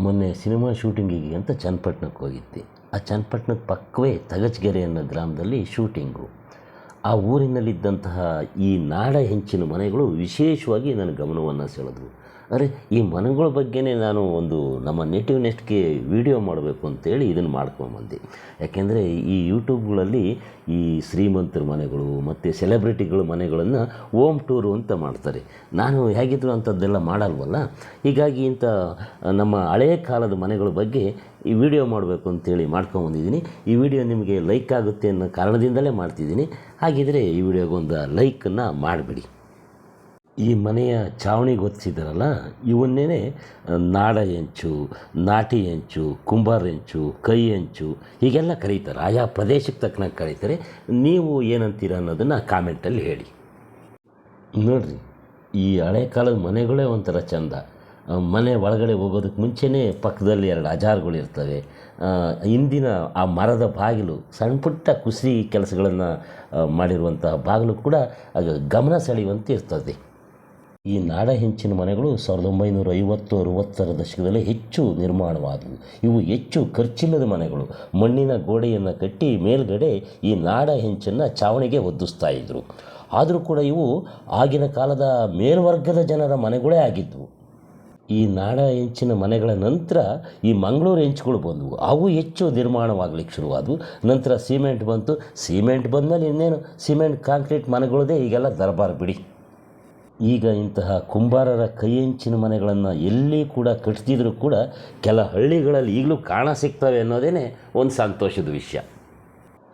ಮೊನ್ನೆ ಸಿನಿಮಾ ಶೂಟಿಂಗಿಗೆ ಅಂತ ಚನ್ನಪಟ್ಟಣಕ್ಕೆ ಹೋಗಿದ್ದೆ. ಆ ಚನ್ನಪಟ್ಟಣದ ಪಕ್ಕವೇ ತಗಚ್ಗೆರೆ ಅನ್ನೋ ಗ್ರಾಮದಲ್ಲಿ ಶೂಟಿಂಗು. ಆ ಊರಿನಲ್ಲಿದ್ದಂತಹ ಈ ನಾಡ ಹೆಂಚಿನ ಮನೆಗಳು ವಿಶೇಷವಾಗಿ ನನ್ನ ಗಮನವನ್ನು ಸೆಳೆದವು. ಅರೆ, ಈ ಮನೆಗಳ ಬಗ್ಗೆನೇ ನಾನು ಒಂದು ನಮ್ಮ ನೇಟಿವ್ ನೆಸ್ಟ್ಗೆ ವಿಡಿಯೋ ಮಾಡಬೇಕು ಅಂತೇಳಿ ಇದನ್ನು ಮಾಡ್ಕೊಂಬಂದೆ ಯಾಕೆಂದರೆ ಈ ಯೂಟ್ಯೂಬ್ಗಳಲ್ಲಿ ಈ ಶ್ರೀಮಂತರ ಮನೆಗಳು ಮತ್ತು ಸೆಲೆಬ್ರಿಟಿಗಳ ಮನೆಗಳನ್ನು ಓಮ್ ಟೂರು ಅಂತ ಮಾಡ್ತಾರೆ. ನಾನು ಹೇಗಿದ್ರು ಅಂಥದ್ದೆಲ್ಲ ಮಾಡಲ್ವಲ್ಲ? ಹೀಗಾಗಿ ಇಂಥ ನಮ್ಮ ಹಳೆಯ ಕಾಲದ ಮನೆಗಳ ಬಗ್ಗೆ ಈ ವಿಡಿಯೋ ಮಾಡಬೇಕು ಅಂತೇಳಿ ಮಾಡ್ಕೊಂಬಂದಿದ್ದೀನಿ ಈ ವಿಡಿಯೋ ನಿಮಗೆ ಲೈಕ್ ಆಗುತ್ತೆ ಅನ್ನೋ ಕಾರಣದಿಂದಲೇ ಮಾಡ್ತಿದ್ದೀನಿ. ಹಾಗಿದ್ದರೆ ಈ ವಿಡಿಯೋಗೊಂದು ಲೈಕನ್ನು ಮಾಡಿಬಿಡಿ. ಈ ಮನೆಯ ಚಾವಣಿ ಒತ್ತಿಸಿದಾರಲ್ಲ ಇವನ್ನೇ ನಾಡ ಹೆಂಚು ನಾಟಿ ಹೆಂಚು ಕುಂಬಾರ ಹೆಂಚು ಕೈ ಹೆಂಚು ಹೀಗೆಲ್ಲ ಕರೀತಾರೆ. ಆಯಾ ಪ್ರದೇಶಕ್ಕೆ ತಕ್ಕನಾಗಿ ಕರೀತಾರೆ. ನೀವು ಏನಂತೀರ ಅನ್ನೋದನ್ನು ಕಾಮೆಂಟಲ್ಲಿ ಹೇಳಿ. ನೋಡ್ರಿ ಈ ಹಳೆ ಕಾಲದ ಮನೆಗಳೇ ಒಂಥರ ಚಂದ. ಮನೆ ಒಳಗಡೆ ಹೋಗೋದಕ್ಕೆ ಮುಂಚೆನೇ ಪಕ್ಕದಲ್ಲಿ ಎರಡು ಅಜಾರ್ಗಳು ಇರ್ತವೆ. ಆ, ಹಿಂದಿನ ಆ ಮರದ ಬಾಗಿಲು ಸಣ್ಣ ಪುಟ್ಟ ಕುಸಿ ಕೆಲಸಗಳನ್ನು ಮಾಡಿರುವಂತಹ ಬಾಗಿಲು ಕೂಡ ಗಮನ ಸೆಳೆಯುವಂತೆ ಇರ್ತದೆ. ಈ ನಾಡ ಹೆಂಚಿನ ಮನೆಗಳು ಸಾವಿರದ ಒಂಬೈನೂರ ಐವತ್ತು ಅರುವತ್ತರ ದಶಕದಲ್ಲಿ ಹೆಚ್ಚು ನಿರ್ಮಾಣವಾದವು. ಇವು ಹೆಚ್ಚು ಖರ್ಚಿಲ್ಲದ ಮನೆಗಳು. ಮಣ್ಣಿನ ಗೋಡೆಯನ್ನು ಕಟ್ಟಿ ಮೇಲ್ಗಡೆ ಈ ನಾಡ ಹೆಂಚನ್ನು ಚಾವಣಿಗೆ ಒದ್ದಿಸ್ತಾ ಇದ್ದರು ಆದರೂ ಕೂಡ ಇವು ಆಗಿನ ಕಾಲದ ಮೇಲ್ವರ್ಗದ ಜನರ ಮನೆಗಳೇ ಆಗಿದ್ದವು ಈ ನಾಡ ಹೆಂಚಿನ ಮನೆಗಳ ನಂತರ ಈ ಮಂಗಳೂರು ಹೆಂಚುಗಳು ಬಂದವು. ಅವು ಹೆಚ್ಚು ನಿರ್ಮಾಣವಾಗಲಿಕ್ಕೆ ಶುರುವಾದವು. ನಂತರ ಸಿಮೆಂಟ್ ಬಂತು. ಸಿಮೆಂಟ್ ಬಂದಮೇಲೆ ಇನ್ನೇನು? ಸಿಮೆಂಟ್, ಕಾಂಕ್ರೀಟ್ ಮನೆಗಳದೇ ಈಗೆಲ್ಲ ದರ್ಬಾರ್ ಬಿಡಿ. ಈಗ ಇಂತಹ ಕುಂಬಾರರ ಕೈಯಂಚಿನ ಮನೆಗಳನ್ನು ಎಲ್ಲಿ ಕೂಡ ಕಟ್ತಿದ್ರು ಕೂಡ ಕೆಲ ಹಳ್ಳಿಗಳಲ್ಲಿ ಈಗಲೂ ಕಾಣ ಸಿಗ್ತವೆ ಅನ್ನೋದೇ ಒಂದು ಸಂತೋಷದ ವಿಷಯ.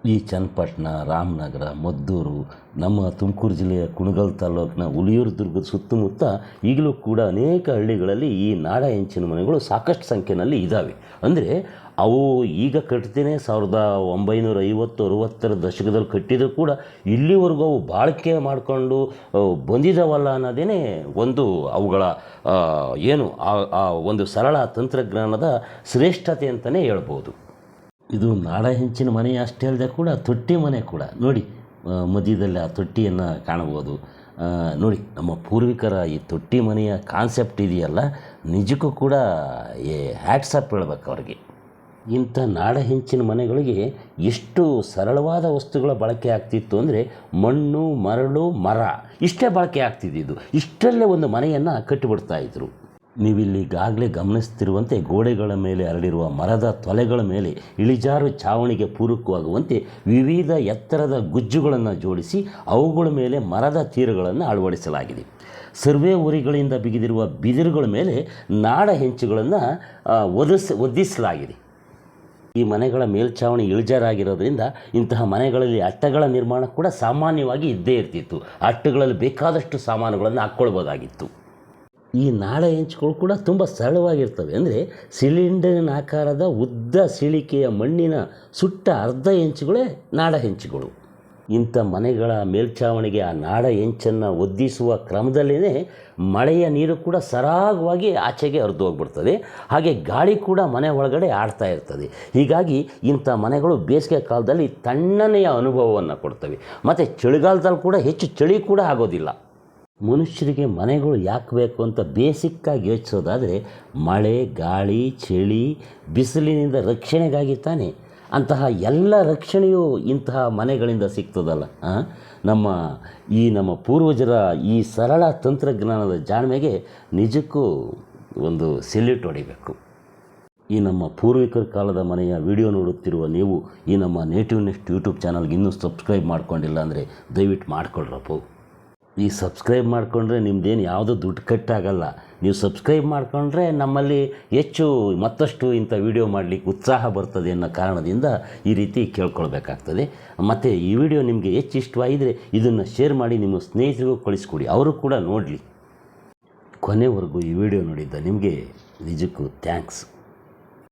ಈ ಚನ್ನಪಟ್ಟಣ, ರಾಮನಗರ, ಮದ್ದೂರು, ನಮ್ಮ ತುಮಕೂರು ಜಿಲ್ಲೆಯ ಕುಣಗಲ್ ತಾಲೂಕಿನ ಉಳಿಯೂರು ದುರ್ಗದ ಸುತ್ತಮುತ್ತ ಈಗಲೂ ಕೂಡ ಅನೇಕ ಹಳ್ಳಿಗಳಲ್ಲಿ ಈ ನಾಡ ಹೆಂಚಿನ ಮನೆಗಳು ಸಾಕಷ್ಟು ಸಂಖ್ಯೆಯಲ್ಲಿ ಇದ್ದಾವೆ ಅಂದರೆ ಅವು ಈಗ ಕಟ್ತೇನೆ ಸಾವಿರದ ಒಂಬೈನೂರ ಐವತ್ತು ಅರುವತ್ತರ ದಶಕದಲ್ಲಿ ಕಟ್ಟಿದರೂ ಕೂಡ ಇಲ್ಲಿವರೆಗೂ ಅವು ಬಾಳಿಕೆ ಮಾಡಿಕೊಂಡು ಬಂದಿದ್ದಾವಲ್ಲ ಅನ್ನೋದೇ ಒಂದು ಅವುಗಳ ಏನು, ಆ- ಒಂದು ಸರಳ ತಂತ್ರಜ್ಞಾನದ ಶ್ರೇಷ್ಠತೆ ಅಂತಲೇ ಹೇಳ್ಬೋದು. ಇದು ನಾಡ ಹೆಂಚಿನ ಮನೆ ಅಷ್ಟೇ ಅಲ್ಲದೆ ಕೂಡ ತೊಟ್ಟಿ ಮನೆ ಕೂಡ. ನೋಡಿ ಮಧ್ಯದಲ್ಲಿ ಆ ತೊಟ್ಟಿಯನ್ನು ಕಾಣಬಹುದು ನೋಡಿ, ನಮ್ಮ ಪೂರ್ವಿಕರ ಈ ತೊಟ್ಟಿ ಮನೆಯ ಕಾನ್ಸೆಪ್ಟ್ ಇದೆಯಲ್ಲ? ನಿಜಕ್ಕೂ ಕೂಡ, ಏ ಹ್ಯಾಟ್ಸಪ್ ಹೇಳ್ಬೇಕು ಅವ್ರಿಗೆ. ಇಂಥ ನಾಡ ಹೆಂಚಿನ ಮನೆಗಳಿಗೆ ಎಷ್ಟು ಸರಳವಾದ ವಸ್ತುಗಳ ಬಳಕೆ ಆಗ್ತಿತ್ತು ಅಂದರೆ ಮಣ್ಣು, ಮರಳು, ಮರ. ಇಷ್ಟೇ ಬಳಕೆ ಆಗ್ತಿದ್ದಿದ್ದು ಇಷ್ಟರಲ್ಲೇ ಒಂದು ಮನೆಯನ್ನು ಕಟ್ಟಿಬಿಡ್ತಾ ನೀವಿಲ್ಲಿ ನೀವಿಲ್ಲಿಗಾಗಲೇ ಗಮನಿಸ್ತಿರುವಂತೆ ಗೋಡೆಗಳ ಮೇಲೆ ಹರಡಿರುವ ಮರದ ತೊಲೆಗಳ ಮೇಲೆ ಇಳಿಜಾರು ಚಾವಣಿಗೆ ಪೂರಕವಾಗುವಂತೆ ವಿವಿಧ ಎತ್ತರದ ಗುಜ್ಜುಗಳನ್ನು ಜೋಡಿಸಿ ಅವುಗಳ ಮೇಲೆ ಮರದ ತೀರುಗಳನ್ನು ಅಳವಡಿಸಲಾಗಿದೆ. ಸರ್ವೆ ಉರಿಗಳಿಂದ ಬಿಗಿದಿರುವ ಬಿದಿರುಗಳ ಮೇಲೆ ನಾಡ ಹೆಂಚುಗಳನ್ನು ಒದಿಸ್, ಒದ್ದಿಸಲಾಗಿದೆ. ಈ ಮನೆಗಳ ಮೇಲ್ಛಾವಣಿ ಇಳಿಜಾರಾಗಿರೋದ್ರಿಂದ ಇಂತಹ ಮನೆಗಳಲ್ಲಿ ಅಟ್ಟಗಳ ನಿರ್ಮಾಣ ಕೂಡ ಸಾಮಾನ್ಯವಾಗಿ ಇದ್ದೇ ಇರ್ತಿತ್ತು. ಅಟ್ಟಗಳಲ್ಲಿ ಬೇಕಾದಷ್ಟು ಸಾಮಾನುಗಳನ್ನು ಹಾಕ್ಕೊಳ್ಬೋದಾಗಿತ್ತು. ಈ ನಾಳೆ ಹೆಂಚುಗಳು ಕೂಡ ತುಂಬ ಸರಳವಾಗಿರ್ತವೆ. ಅಂದರೆ ಸಿಲಿಂಡರಿನ ಆಕಾರದ ಉದ್ದ ಸಿಳಿಕೆಯ ಮಣ್ಣಿನ ಸುಟ್ಟ ಅರ್ಧ ಹೆಂಚುಗಳೇ ನಾಡ ಹೆಂಚುಗಳು. ಇಂಥ ಮನೆಗಳ ಮೇಲ್ಛಾವಣಿಗೆ ಆ ನಾಡ ಹೆಂಚನ್ನು ಒದ್ದಿಸುವ ಕ್ರಮದಲ್ಲೇ ಮಳೆಯ ನೀರು ಕೂಡ ಸರಾಗವಾಗಿ ಆಚೆಗೆ ಹರಿದು ಹೋಗ್ಬಿಡ್ತದೆ. ಹಾಗೆ ಗಾಳಿ ಕೂಡ ಮನೆ ಒಳಗಡೆ ಆಡ್ತಾ ಇರ್ತದೆ. ಹೀಗಾಗಿ ಇಂಥ ಮನೆಗಳು ಬೇಸಿಗೆ ಕಾಲದಲ್ಲಿ ತಣ್ಣನೆಯ ಅನುಭವವನ್ನು ಕೊಡ್ತವೆ. ಮತ್ತು ಚಳಿಗಾಲದಲ್ಲಿ ಕೂಡ ಹೆಚ್ಚು ಚಳಿ ಕೂಡ ಆಗೋದಿಲ್ಲ. ಮನುಷ್ಯರಿಗೆ ಮನೆಗಳು ಯಾಕೆ ಬೇಕು ಅಂತ ಬೇಸಿಕ್ಕಾಗಿ ಯೋಚಿಸೋದಾದರೆ ಮಳೆ, ಗಾಳಿ, ಚಳಿ, ಬಿಸಿಲಿನಿಂದ ರಕ್ಷಣೆಗಾಗಿ ತಾನೆ. ಅಂತಹ ಎಲ್ಲ ರಕ್ಷಣೆಯು ಇಂತಹ ಮನೆಗಳಿಂದ ಸಿಗ್ತದಲ್ಲ ನಮ್ಮ ಈ ನಮ್ಮ ಪೂರ್ವಜರ ಈ ಸರಳ ತಂತ್ರಜ್ಞಾನದ ಜಾಣ್ಮೆಗೆ ನಿಜಕ್ಕೂ ಒಂದು ಸೆಲ್ಯೂಟ್ ಹೊಡಿಬೇಕು. ಈ ನಮ್ಮ ಪೂರ್ವಿಕರ ಕಾಲದ ಮನೆಯ ವಿಡಿಯೋ ನೋಡುತ್ತಿರುವ ನೀವು ಈ ನಮ್ಮ ನೇಟಿವ್ ನೆಕ್ಸ್ಟ್ ಯೂಟ್ಯೂಬ್ ಚಾನಲ್ಗೆ ಇನ್ನೂ ಸಬ್ಸ್ಕ್ರೈಬ್ ಮಾಡ್ಕೊಂಡಿಲ್ಲ ಅಂದರೆ ದಯವಿಟ್ಟು ಮಾಡ್ಕೊಳ್ರಪ್ಪ. ಈ ಸಬ್ಸ್ಕ್ರೈಬ್ ಮಾಡಿಕೊಂಡ್ರೆ ನಿಮ್ದೇನು ಯಾವುದೂ ದುಡ್ಡು ಕಟ್ಟಾಗಲ್ಲ. ನೀವು ಸಬ್ಸ್ಕ್ರೈಬ್ ಮಾಡಿಕೊಂಡ್ರೆ ನಮ್ಮಲ್ಲಿ ಹೆಚ್ಚು, ಮತ್ತಷ್ಟು ಇಂಥ ವಿಡಿಯೋ ಮಾಡಲಿಕ್ಕೆ ಉತ್ಸಾಹ ಬರ್ತದೆ ಅನ್ನೋ ಕಾರಣದಿಂದ ಈ ರೀತಿ ಕೇಳ್ಕೊಳ್ಬೇಕಾಗ್ತದೆ. ಮತ್ತು ಈ ವಿಡಿಯೋ ನಿಮಗೆ ಹೆಚ್ಚು ಇಷ್ಟವಾಗಿದ್ದರೆ ಇದನ್ನು ಶೇರ್ ಮಾಡಿ, ನಿಮ್ಮ ಸ್ನೇಹಿತರಿಗೂ ಕಳಿಸ್ಕೊಡಿ. ಅವರು ಕೂಡ ನೋಡಲಿ. ಕೊನೆವರೆಗೂ ಈ ವಿಡಿಯೋ ನೋಡಿದ್ದ ನಿಮಗೆ ನಿಜಕ್ಕೂ ಥ್ಯಾಂಕ್ಸ್